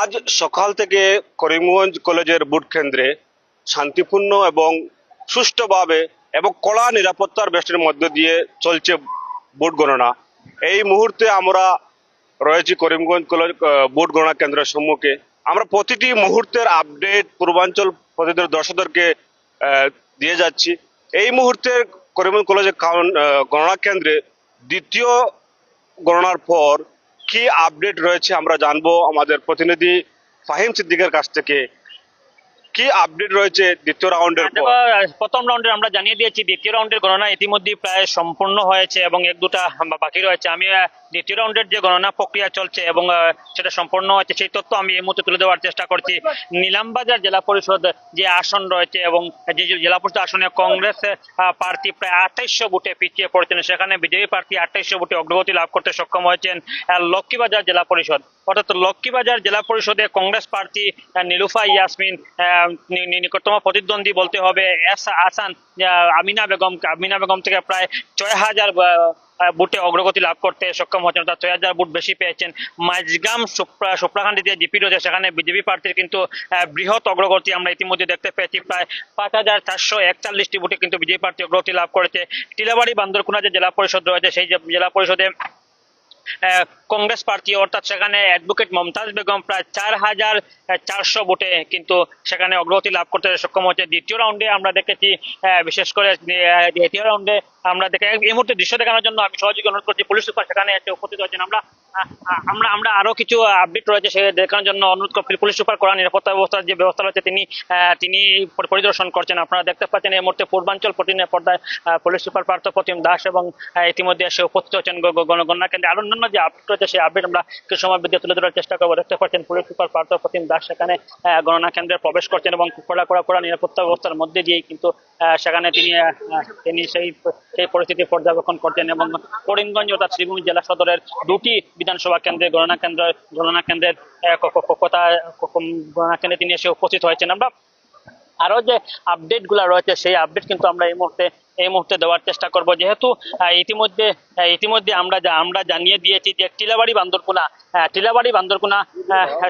আজ সকাল থেকে করিমগঞ্জ কলেজের বুট কেন্দ্রে শান্তিপূর্ণ এবং সুষ্ঠুভাবে এবং কড়া নিরাপত্তার বেষ্টের মধ্য দিয়ে চলছে ভোট গণনা। এই মুহূর্তে আমরা রয়েছি করিমগঞ্জ কলেজ ভোট গণনা কেন্দ্রের সম্মুখে। আমরা প্রতিটি মুহূর্তের আপডেট পূর্বাঞ্চল প্রতিদের দর্শকদেরকে দিয়ে যাচ্ছি। এই মুহূর্তের করিমগঞ্জ কলেজের গণনা কেন্দ্রে দ্বিতীয় গণনার পর কি আপডেট রয়েছে আমরা জানব। আমাদের প্রতিনিধি ফাহিম সিদ্দিকের কাছ থেকে কি আপডেট রয়েছে দ্বিতীয় রাউন্ডের পর? প্রথম রাউন্ডে আমরা জানিয়ে দিয়েছি দ্বিতীয় রাউন্ডের গণনা ইতিমধ্যে প্রায় সম্পূর্ণ হয়েছে এবং এক দুটা বাকি রয়েছে। আমি দ্বিতীয় রাউন্ডের যে গণনা প্রক্রিয়া চলছে এবং সেটা সম্পূর্ণ হয়েছে সেই তথ্য আমি এই মুহূর্তে তুলে দেওয়ার চেষ্টা করছি। নীলামবাজার জেলা পরিষদ যে আসন রয়েছে এবং যে জেলা পরিষদ আসনে কংগ্রেস প্রার্থী প্রায় আঠাইশশো ভোটে পিছিয়ে পড়েছেন। সেখানে বিজেপি প্রার্থী আঠাইশশো ভোটে অগ্রগতি লাভ করতে সক্ষম হয়েছেন লক্ষ্মীবাজার জেলা পরিষদ। অর্থাৎ লক্ষ্মীবাজার জেলা পরিষদে কংগ্রেস প্রার্থী নীলুফা ইয়াসমিন নিকটতম প্রতিদ্বন্দ্বী বলতে হবে এস আসান আমিনা বেগম আমিনা বেগম থেকে প্রায় ছয় হাজার বুটে অগ্রগতি লাভ করতে সক্ষম হচ্ছেন অর্থাৎ ছয় হাজার বুট বেশি পেয়েছেন। মাঝগাম সুপ্রা- সুপ্রাকান্দিতে জিপি রয়েছে, সেখানে বিজেপি প্রার্থীর কিন্তু বৃহৎ অগ্রগতি আমরা ইতিমধ্যে দেখতে পেয়েছি। প্রায় পাঁচ হাজার চারশো একচল্লিশটি বুটে কিন্তু বিজেপি প্রার্থী অগ্রগতি লাভ করেছে। টিলাবাড়ি, বান্দরকুনা যে জেলা পরিষদ রয়েছে, সেই জেলা পরিষদে কংগ্রেস প্রার্থী, অর্থাৎ সেখানে অ্যাডভোকেট মমতাজ বেগম প্রায় চার হাজার চারশো ভোটে কিন্তু সেখানে অগ্রগতি লাভ করতে সক্ষম হচ্ছে দ্বিতীয় রাউন্ডে আমরা দেখেছি বিশেষ করে দ্বিতীয় রাউন্ডে আমরা দেখে, এই মুহূর্তে দৃশ্য দেখানোর জন্য আমি সহযোগী অনুরোধ করছি। পুলিশ সুপার সেখানে এসে উপস্থিত হয়েছেন। আমরা আমরা আমরা আরও কিছু আপডেট রয়েছে, সে দেখানোর জন্য অনুরোধ করছি। পুলিশ সুপার করা নিরাপত্তা ব্যবস্থার যে ব্যবস্থা রয়েছে, তিনি তিনি পরিদর্শন করছেন। আপনারা দেখতে পাচ্ছেন এই মুহূর্তে পূর্বাঞ্চল প্রতিনিধি পর্দায় পুলিশ সুপার পার্থ প্রতিম দাস এবং ইতিমধ্যে এসে উপস্থিত হচ্ছেন গণগণনা কেন্দ্রে। আরও অন্যান্য যে আপডেট রয়েছে, সেই আপডেট আমরা কিছু সময় মধ্যে তুলে ধরার চেষ্টা করব। দেখতে পাচ্ছেন পুলিশ সুপার পার্থ প্রতিম দাস সেখানে গণনা কেন্দ্রে প্রবেশ করছেন এবং কড়া কড়া কড়া নিরাপত্তা ব্যবস্থার মধ্যে দিয়েই কিন্তু সেখানে তিনি তিনি সেই সেই পরিস্থিতি পর্যবেক্ষণ করছেন এবং করিমগঞ্জ অর্থাৎ শ্রীভূমি জেলা সদরের দুটি বিধানসভা কেন্দ্রে, গণনা কেন্দ্র, গণনা কেন্দ্রের কথা গণনা কেন্দ্রে তিনি এসে উপস্থিত হয়েছেন। আমরা আরও যে আপডেটগুলা রয়েছে, সেই আপডেট কিন্তু আমরা এই মুহূর্তে এই মুহূর্তে দেওয়ার চেষ্টা করব। যেহেতু ইতিমধ্যে ইতিমধ্যে আমরা আমরা জানিয়ে দিয়েছি যে টিলাবাড়ি বান্দরকুনা টিলাবাড়ি বান্দরকুনা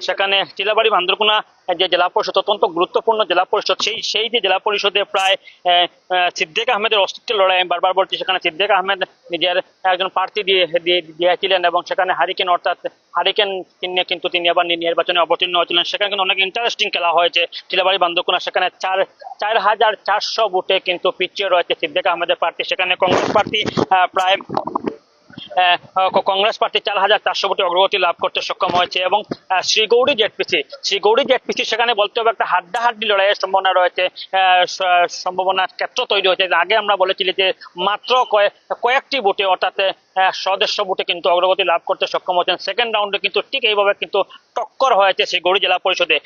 সেখানে টিলাবাড়ি বান্দরকুনা যে জেলা পরিষদ অত্যন্ত গুরুত্বপূর্ণ জেলা পরিষদ। সেই সেই যে জেলা পরিষদে প্রায় সিদ্দিক আহমেদের অস্তিত্বের লড়াই আমি বারবার বলছি, সেখানে সিদ্দিক আহমেদ নিজের একজন প্রার্থী দিয়ে দিয়ে, দিয়েছিলেন এবং সেখানে হারিকেন অর্থাৎ হারিকেন নিয়ে কিন্তু তিনি আবার নির্বাচনে অবতীর্ণ হয়েছিলেন। সেখানে কিন্তু অনেক ইন্টারেস্টিং খেলা হয়েছে। টিলাবাড়ি বান্দরকুনা, সেখানে চার চার হাজার চারশো বুথে কিন্তু পিছিয়ে রয়েছে সিদ্দিক আহমেদের প্রার্থী। সেখানে কংগ্রেস প্রার্থী প্রায় কংগ্রেস প্রার্থী চার হাজার চারশো কোটি অগ্রগতি লাভ করতে সক্ষম হয়েছে এবং শ্রীগৌরী জেটপিসি শ্রীগৌরী জেটপিসি সেখানে বলতে হবে একটা হাড্ডাহাড্ডি লড়াইয়ের সম্ভাবনা রয়েছে সম্ভাবনার ক্ষেত্র তৈরি হয়েছে। আগে আমরা বলেছিলি যে মাত্র কয়েক- কয়েকটি বুটে অর্থাৎ সদস্য বুটে কিন্তু অগ্রগতি লাভ করতে সক্ষম হয়েছেন। সেকেন্ড রাউন্ডে কিন্তু ঠিক এইভাবে কিন্তু টক্কর হয়েছে শ্রীগৌরী জেলা পরিষদে।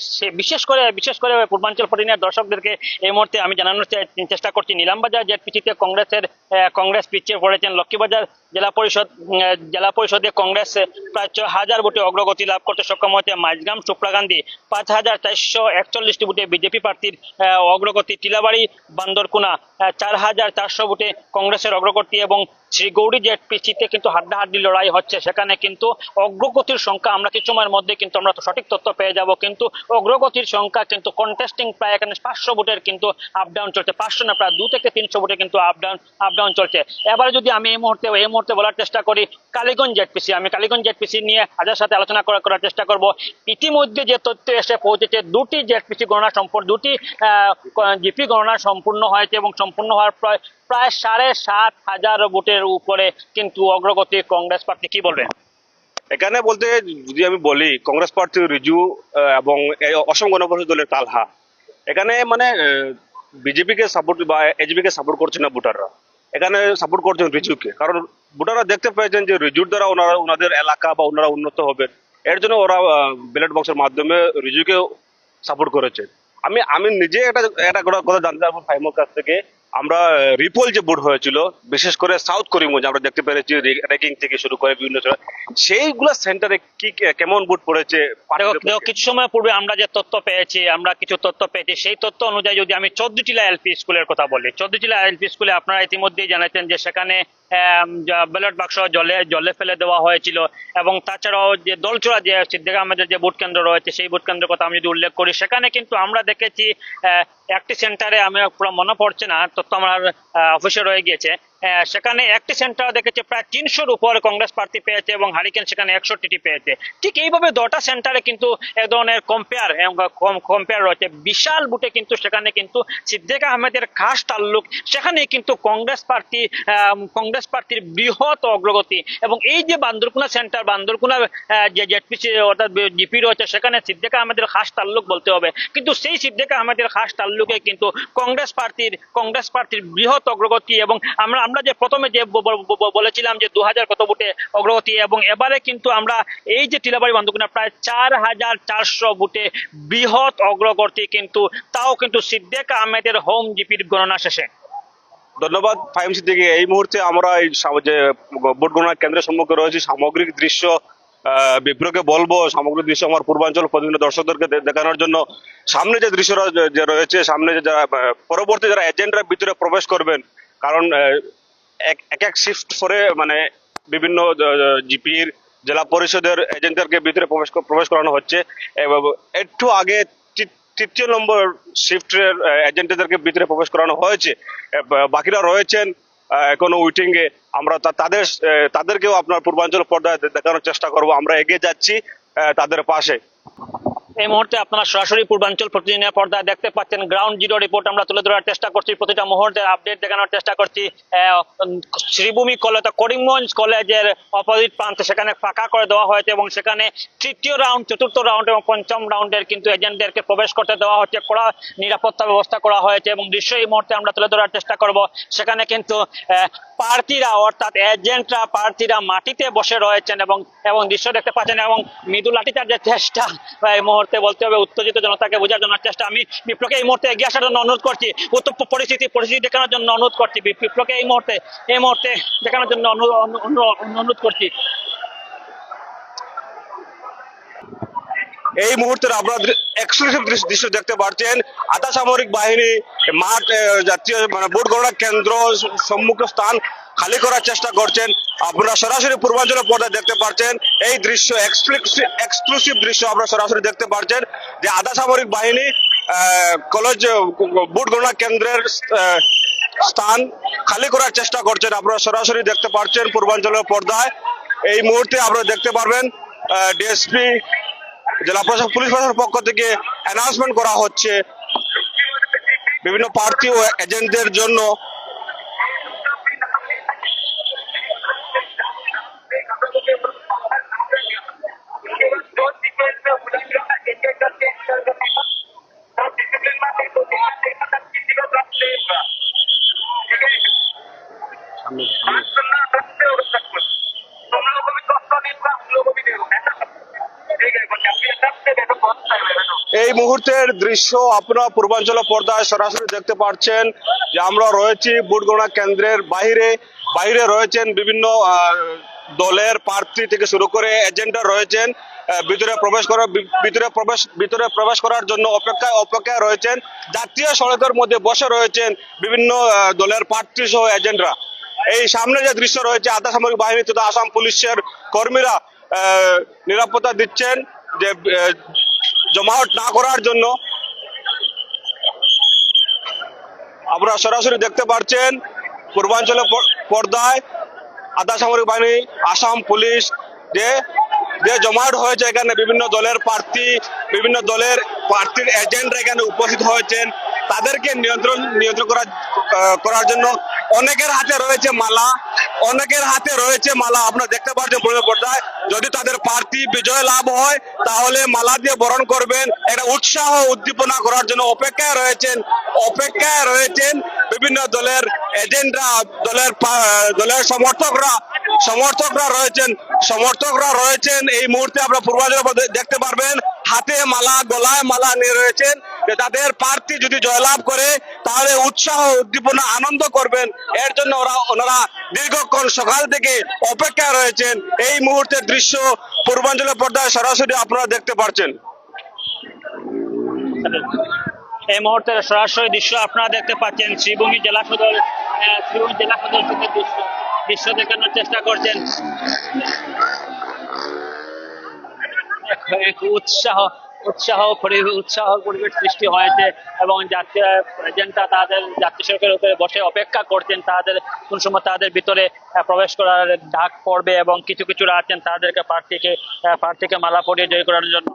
সে বিশেষ করে বিশেষ করে পূর্বাঞ্চল প্রতিনিধির দর্শকদেরকে এই মুহূর্তে আমি জানানোর চেষ্টা করছি। নিলামবাজার জেটপিসিতে কংগ্রেসের কংগ্রেস পিছিয়ে পড়েছেন লক্ষ্মীবাজার জেলা পরিষদ জেলা পরিষদে কংগ্রেস প্রায় ছয় হাজার ভোটে অগ্রগতি লাভ করতে সক্ষম হয়েছে মাঝগ্রাম গান্ধী। পাঁচ হাজার চারশো একচল্লিশটি ভোটে বিজেপি প্রার্থীর অগ্রগতি টিলাবাড়ি, বান্দরকুনা। চার হাজার চারশো ভোটে কংগ্রেসের অগ্রগতি এবং শ্রীগৌরী জেট পিছিতে কিন্তু হাড্ডাহাড্ডি লড়াই হচ্ছে, সেখানে কিন্তু অগ্রগতির সংখ্যা আমরা কিছু সময়ের মধ্যে কিন্তু আমরা সঠিক তথ্য পেয়ে যাব, কিন্তু অগ্রগতির সংখ্যা কিন্তু কন্টেস্টিং প্রায় এখানে পাঁচশো ভোটের কিন্তু আপ ডাউন চলছে, পাঁচশো না, প্রায় দু থেকে তিনশো ভোটে কিন্তু আপ ডাউন আপ ডাউন চলছে। এবারে যদি আমি এই মুহূর্তে এই মুহূর্তে বলার চেষ্টা করি, কালীগঞ্জ জেট পিসি আমি কালীগঞ্জ জেট পিসি নিয়ে আজের সাথে আলোচনা করা- করার চেষ্টা করব। ইতিমধ্যে যে তথ্য এসে পৌঁছেছে, দুটি জেট পিসি গণনা সম্পূর্ণ, দুটি জিপি গণনা সম্পূর্ণ হয়েছে এবং সম্পূর্ণ হওয়ার প্রায় প্রায় সাড়ে সাত হাজার ভোটের উপরে কিন্তু অগ্রগতি কংগ্রেস পার্টি কি বলবেন? এখানে বলতে যদি আমি বলি, কংগ্রেস পার্টি রিজু এবং অসম গণপরিষদ দলের তালহা। এখানে মানে বিজেপি কে সাপোর্ট বা এজবি কে সাপোর্ট করছে না ভোটাররা। এখানে সাপোর্ট করছেন রিজুকে। কারণ ভোটাররা দেখতে পেয়েছেন যে রিজুর দ্বারা ওনারা, ওনাদের এলাকা বা ওনারা উন্নত হবে। এর জন্য ওরা ব্যালট বক্সের মাধ্যমে রিজুকে সাপোর্ট করেছে। আমি আমি নিজে একটা একটা কথা- জানতে পারব ফাইমোর কাছ থেকে। আমরা রিপোল যে ভোট হয়েছিল বিশেষ করে সাউথ করিমগঞ্জ আমরা দেখতে পেরেছি র্যাঙ্কিং থেকে শুরু করে বিভিন্ন। সেইগুলা সেন্টারে কি কেমন ভোট পড়েছে কিছু সময় পূর্বে আমরা যে তথ্য পেয়েছি আমরা কিছু তথ্য পেয়েছি সেই তথ্য অনুযায়ী যদি আমি চোদ্দটিলা এলপি স্কুলের কথা বলি চোদ্দটিলা এলপি স্কুলে আপনারা ইতিমধ্যেই জানাচ্ছেন যে সেখানে ব্যালট বাক্স জলে জলে ফেলে দেওয়া হয়েছিল এবং তাছাড়াও যে দলচূড়া যে সিদ্দিক আহমেদের যে ভোট কেন্দ্র রয়েছে সেই ভোট কেন্দ্রের কথা আমি যদি উল্লেখ করি সেখানে কিন্তু আমরা দেখেছি একটি সেন্টারে আমি পুরো মনে পড়ছে না তথ্য আমার অফিসে রয়ে গিয়েছে। সেখানে একটি সেন্টার দেখেছি, প্রায় তিনশোর উপর কংগ্রেস প্রার্থী পেয়েছে এবং হারিকেন সেখানে একষট্টিটি পেয়েছে। ঠিক এইভাবে দটা সেন্টারে কিন্তু এক ধরনের কম্পেয়ার কম্পেয়ার রয়েছে। বিশাল বুটে কিন্তু সেখানে কিন্তু সিদ্দিক আহমেদের খাস তাল্লুক, সেখানে কিন্তু কংগ্রেস প্রার্থী কংগ্রেস প্রার্থীর বৃহৎ অগ্রগতি এবং এই যে বান্দরকুনা সেন্টার, বান্দরকুনা যে জেডপিসি অর্থাৎ জিপি রয়েছে, সেখানে সিদ্দিক আহমেদের খাস তাল্লুক বলতে হবে। কিন্তু সেই সিদ্দিক আহমেদের খাস তাল্লুকে কিন্তু কংগ্রেস প্রার্থীর কংগ্রেস প্রার্থীর বৃহৎ অগ্রগতি এবং আমরা আমরা যে প্রথমে যে বলেছিলাম যে দু হাজার কত বুটে অগ্রগতি, এবং এবারে কিন্তু আমরা এই যে টিলাবাড়ি বান্ধবনা প্রায় চার হাজার চারশো বুটে বৃহৎ অগ্রগতি কিন্তু, তাও কিন্তু সিদ্দিক আহমেদের হোম জিপির গণনা শেষে। ধন্যবাদ ফাইম সিদ্দিকি। এই মুহূর্তে আমরা এই যে ভোট গণনা কেন্দ্রের সম্মুখে রয়েছি। সামগ্রিক দৃশ্য বিপ্লবকে বলব, সামগ্রিক দৃশ্য আমার পূর্বাঞ্চল প্রতিনিধি দর্শকদেরকে দেখানোর জন্য। সামনে যে দৃশ্য রয়েছে, সামনে যে যারা পরবর্তী যারা এজেন্টরা ভিতরে প্রবেশ করবেন কারণ এক এক শিফট করে মানে বিভিন্ন জিপির জেলা পরিষদের এজেন্টদেরকে ভিতরে প্রবেশ প্রবেশ করানো হচ্ছে একটু আগে তৃতীয় নম্বর শিফটের এজেন্টদেরকে ভিতরে প্রবেশ করানো হয়েছে। বাকিরা রয়েছেন এখনও উইটিং এ আমরা তাদের তাদেরকেও আপনার পূর্বাঞ্চল পর্দায় দেখানোর চেষ্টা করব। আমরা এগিয়ে যাচ্ছি তাদের পাশে। এই মুহূর্তে আপনারা সরাসরি পূর্বাঞ্চল প্রতিদিনের পর্দায় দেখতে পাচ্ছেন গ্রাউন্ড জিরো রিপোর্ট আমরা তুলে ধরার চেষ্টা করছি। প্রতিটা মুহূর্তে আপডেট দেখানোর চেষ্টা করছি। শ্রীভূমি কলেজ করিমগঞ্জ কলেজের অপোজিট প্রান্তে সেখানে ফাঁকা করে দেওয়া হয়েছে এবং সেখানে তৃতীয় রাউন্ড চতুর্থ রাউন্ড এবং পঞ্চম রাউন্ডের কিন্তু এজেন্টদেরকে প্রবেশ করতে দেওয়া হচ্ছে। কড়া নিরাপত্তা ব্যবস্থা করা হয়েছে এবং দৃশ্য এই মুহূর্তে আমরা তুলে ধরার চেষ্টা করব। সেখানে কিন্তু প্রার্থীরা অর্থাৎ এজেন্টরা প্রার্থীরা মাটিতে বসে রয়েছেন এবং এবং দৃশ্য দেখতে পাচ্ছেন এবং মৃদু যে চেষ্টা এই মুহূর্তে বলতে হবে উত্তেজিত জনতাকে বোঝার জন্য চেষ্টা। আমি বিপ্লবকে এই মুহূর্তে এগিয়ে আসার জন্য অনুরোধ করছি, উত্তর পরিস্থিতি পরিস্থিতি দেখানোর জন্য অনুরোধ করছি। বি- বিপ্লবকে এই মুহূর্তে এই মুহূর্তে দেখানোর জন্য অনু- অনু- অনু- অনুরোধ করছি। এই মুহূর্তের আপনারা এক্সক্লুসিভ দৃশ্য দেখতে পাচ্ছেন আধা সামরিক বাহিনী, মাঠ জাতীয় মানে ভোট গণনা কেন্দ্র, সম্মুখ স্থান খালি করার চেষ্টা করছেন। আপনারা সরাসরি পূর্বাঞ্চলের পর্দায় দেখতে পাচ্ছেন এই দৃশ্য এক্সক্লুসিভ দৃশ্য আপনারা সরাসরি দেখতে পাচ্ছেন যে আধা সামরিক বাহিনী কলেজ ভোট গণনা কেন্দ্রের স্থান খালি করার চেষ্টা করছেন। আপনারা সরাসরি দেখতে পাচ্ছেন পূর্বাঞ্চলের পর্দায়। এই মুহূর্তে আপনারা দেখতে পারবেন ডিএসপি জেলা প্রশাসন পুলিশ প্রশাসনের পক্ষ থেকে অ্যানাউন্সমেন্ট করা হচ্ছে। বিভিন্ন প্রার্থী ও এজেন্টদের জন্য এই মুহূর্তের দৃশ্য আপনারা পূর্বাঞ্চল পর্দায় সরাসরি দেখতে পাচ্ছেন যে আমরা রয়েছি ভোট গণনা কেন্দ্রের বাইরে। বাইরে রয়েছেন বিভিন্ন দলের প্রার্থী থেকে শুরু করে এজেন্টরা রয়েছেন। ভিতরে প্রবেশ করার ভিতরে প্রবেশ ভিতরে প্রবেশ করার জন্য অপেক্ষায় অপেক্ষায় রয়েছেন। জাতীয় সড়কের মধ্যে বসে রয়েছেন বিভিন্ন দলের প্রার্থী সহ এজেন্টরা। এই সামনে যে দৃশ্য রয়েছে, আধা সামরিক বাহিনী তথা আসাম পুলিশের কর্মীরা নিরাপত্তা দিচ্ছেন যে জমায়েত না করার জন্য আপনারা সরাসরি দেখতে পাচ্ছেন পূর্বাঞ্চলের পর্দায় আধা সামরিক বাহিনী, আসাম পুলিশ, যে যে জমাট হয়েছে এখানে বিভিন্ন দলের প্রার্থী, বিভিন্ন দলের প্রার্থীর এজেন্টরা এখানে উপস্থিত হয়েছেন। তাদেরকে নিয়ন্ত্রণ নিয়ন্ত্রণ করার করার জন্য অনেকের হাতে রয়েছে মালা। অনেকের হাতে রয়েছে মালা। আপনারা দেখতে পাচ্ছেন পুরো পর্দায়। যদি তাদের প্রার্থী বিজয় লাভ হয়, তাহলে মালা দিয়ে বরণ করবেন। একটা উৎসাহ উদ্দীপনা করার জন্য অপেক্ষায় রয়েছেন অপেক্ষায় রয়েছেন বিভিন্ন দলের এজেন্টরা দলের দলের সমর্থকরা। সমর্থকরা রয়েছেন সমর্থকরা রয়েছেন। এই মুহূর্তে আপনারা পূর্বাঞ্চল দেখতে পারবেন হাতে মালা, গলায় মালা নিয়ে রয়েছেন। যে তাদের প্রার্থী যদি জয়লাভ করে, তাহলে উৎসাহ উদ্দীপনা আনন্দ করবেন। এর জন্য ওরা, ওনারা দীর্ঘক্ষণ সকাল থেকে অপেক্ষায় রয়েছেন। এই মুহূর্তের দৃশ্য পূর্বাঞ্চলের পর্দায় সরাসরি আপনারা দেখতে পাচ্ছেন এই মুহূর্তের সরাসরি দৃশ্য আপনারা দেখতে পাচ্ছেন। শ্রীভূমি জেলা সদর শ্রীভূমি জেলা সদর থেকে দৃশ্য দৃশ্য দেখানোর চেষ্টা করছেন। উৎসাহ উৎসাহ উৎসাহ পরিবেশ সৃষ্টি হয়েছে এবং যাত্রী এজেন্টরা তাদের যাত্রী সড়কের উপরে বসে অপেক্ষা করছেন, তাদের কোন সময় তাদের ভিতরে প্রবেশ করার ডাক পড়বে এবং কিছু কিছু আছেন তাদেরকে প্রার্থীকে প্রার্থীকে মালা পরিয়ে জয় করার জন্য।